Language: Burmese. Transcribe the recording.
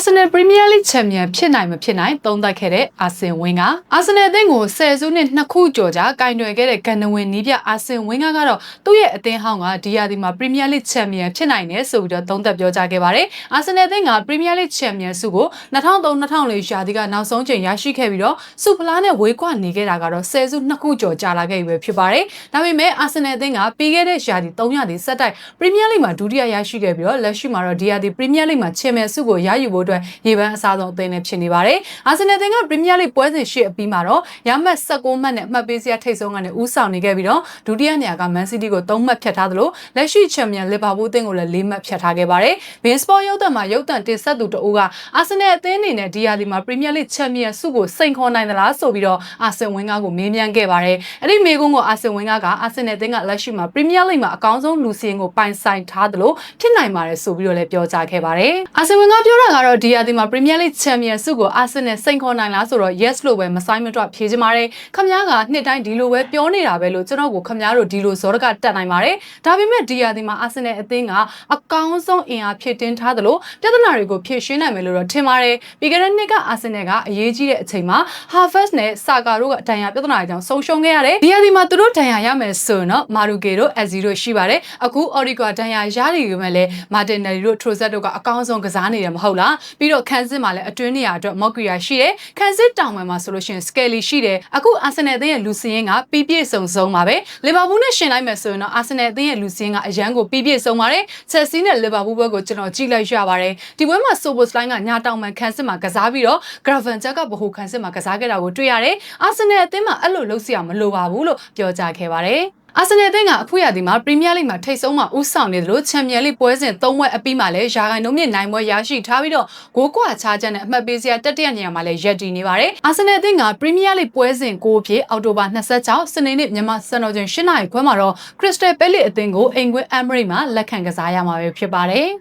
Arsenal Premier League Champion ဖြစ်နိုင်မဖြစ်နိုင်သုံးသပ်ခဲ့တဲ့အာဆင်ဝင်းကအာဆင်နယ်အသင်းကိုဆယ်စုနှစ်နှစ်ခုကျော်ကြာကင်တွယ်ခဲ့တဲ့ကန်နဝင်နီးပြအာဆင်ဝင်းကကတော့သူ့ရဲ့အသင်းဟောင်းကဒီယာဒီမှာ Premier League Champion ဖြစ်နိုင်တယ်ဆိုပြီးတော့သုံးသပ်ပြောကြားခဲ့ပါတယ်။အာဆင်နယ်အသင်းက Premier League Champion ဆုကို2003-2004ရာသီကနောက်ဆုံးချိန်ရရှိခဲ့ပြီးတော့စုဖလားနဲ့ဝေးကွာနေခဲ့တာကတော့ဆယ်စုနှစ်ခုကျော်ကြာလာခဲ့ပြီပဲဖြစ်ပါတယ်။ဒါပေမဲ့အာဆင်နယ်အသင်းကပြီးခဲ့တဲ့ရာသီ3ရာသီဆက်တိုက် Premier League မှာဒုတိယရရှိခဲ့ပြီးတော့လက်ရှိမှာတော့ဒီယာဒီ Premier League မှာ Champion ဆုကိုရယူဖို့အတွက်ရေပန်းအစားဆုံးအသင်းနဲ့ဖြစ်နေပါတယ်။အာဆင်နယ်အသင်းကပရီးမီးယားလိပွဲစဉ်ရှေ့အပြီးမှာတော့ရမှတ်16မှတ်နဲ့အမှတ်ပေးစရာထိပ်ဆုံးကနေဦးဆောင်နေခဲ့ပြီးတော့ဒုတိယနေရာကမန်စီးတီးကို3မှတ်ဖြတ်ထားသလိုလက်ရှိချန်ပီယံလီဗာပူးအသင်းကိုလည်း4မှတ်ဖြတ်ထားခဲ့ပါတယ်။ဘင်းစပေါ်ရုပ်သံမှာရုပ်သံတင်ဆက်သူတအူးကအာဆင်နယ်အသင်းအနေနဲ့ဒီယာဒီမှာပရီးမီးယားလိချန်ပီယံဆုကိုစိန်ခေါ်နိုင်သလားဆိုပြီးတော့အာဆင်ဝင်းကားကိုမေးမြန်းခဲ့ပါတယ်။အဲ့ဒီမေးခွန်းကိုအာဆင်ဝင်းကားကအာဆင်နယ်အသင်းကလက်ရှိမှာပရီးမီးယားလိမှာအကောင်းဆုံးလူစီရင်ကိုပိုင်ဆိုင်ထားသလိုဖြစ်နိုင်ပါတယ်ဆိုပြီးတော့လည်းပြောကြားခဲ့ပါတယ်။အာဆင်ဝင်းကပြောတာကတော့ဒီယာဒီမှာ Premier League Champion ဆုကိုအာဆင်နယ်စိန်ခေါ်နိုင်လားဆိုတော့ yes လို့ပဲမဆိုင်မတွဖြေချင်ပါတယ်။ခမ ्या ကနှစ်တိုင်းဒီလိုပဲပြောနေတာပဲလို့ကျွန်တော်ကိုခမ ्या တို့ဒီလိုဇောရကတက်နိုင်ပါတယ်။ဒါပေမဲ့ဒီယာဒီမှာအာဆင်နယ်အသင်းကအကောင်းဆုံးအင်အားဖြစ်တင်ထားသလိုပြဿနာတွေကိုဖြေရှင်းနိုင်မယ်လို့တော့ထင်ပါတယ်။ပြီးခဲ့တဲ့နှစ်ကအာဆင်နယ်ကအရေးကြီးတဲ့အချိန်မှာ Harvest နဲ့ Saka တို့ကဒဏ်ရာပြဿနာတွေကြောင့်ဆုံးရှုံးခဲ့ရတယ်။ဒီယာဒီမှာသူတို့ဒဏ်ရာရမယ်ဆိုရင်တော့ Maruke တို့ Azzi တို့ရှိပါတယ်။အခု Orica ဒဏ်ရာရနေပြီမဲ့လည်း Martinelli တို့ Trossard တို့ကအကောင်းဆုံးကစားနေတယ်မဟုတ်လား။ပြီးတော့ခန်းစစ်မှာလည်းအတွင်းနေရာအတွက် Mockria ရှိတယ်။ခန်းစစ်တောင်ပိုင်းမှာဆိုလို့ရှိရင် Skelly ရှိတယ်။အခု Arsenal အသင်းရဲ့လူစင်းကပြပြည့်စုံစုံပါပဲ။ Liverpool နဲ့ရှင်လိုက်မယ်ဆိုရင်တော့ Arsenal အသင်းရဲ့လူစင်းကအရန်ကိုပြပြည့်စုံပါတယ်။ Chelsea နဲ့ Liverpool ဘက်ကိုကျွန်တော်ကြည့်လိုက်ရပါတယ်။ဒီပွဲမှာ Soboslai ကညာတောင်ပန်ခန်းစစ်မှာကစားပြီးတော့ Gravenberch ကဗဟိုခန်းစစ်မှာကစားခဲ့တာကိုတွေ့ရတယ်။ Arsenal အသင်းမှာအဲ့လိုလုပ်စရာမလိုပါဘူးလို့ပြောကြားခဲ့ပါတယ်။ အာဆင်နယ်အသင်းကအခုရသည်မှာပရီးမီးယားလိမှာထိပ်ဆုံးမှာဦးဆောင်နေတယ်လို့ချန်ပီယံလိပွဲစဉ်၃ဝက်အပြီးမှာလည်းယာဂိုင်နှုံးမြင့်နိုင်ပွဲရရှိထားပြီးတော့ဂိုးကွာချချက်နဲ့အမှတ်ပေးစရာတတိယနေရာမှာလည်းရပ်တည်နေပါတယ်။အာဆင်နယ်အသင်းကပရီးမီးယားလိပွဲစဉ်၉ဖြစ်အောက်တိုဘာ26စနေနေ့မြန်မာစံတော်ချိန်၈နာရီခွဲမှာတော့ခရစ္စတယ်ပဲလစ်အသင်းကိုအိမ်ကွင်းအမ်ဘရိတ်မှာလက်ခံကစားရမှာပဲဖြစ်ပါတယ်။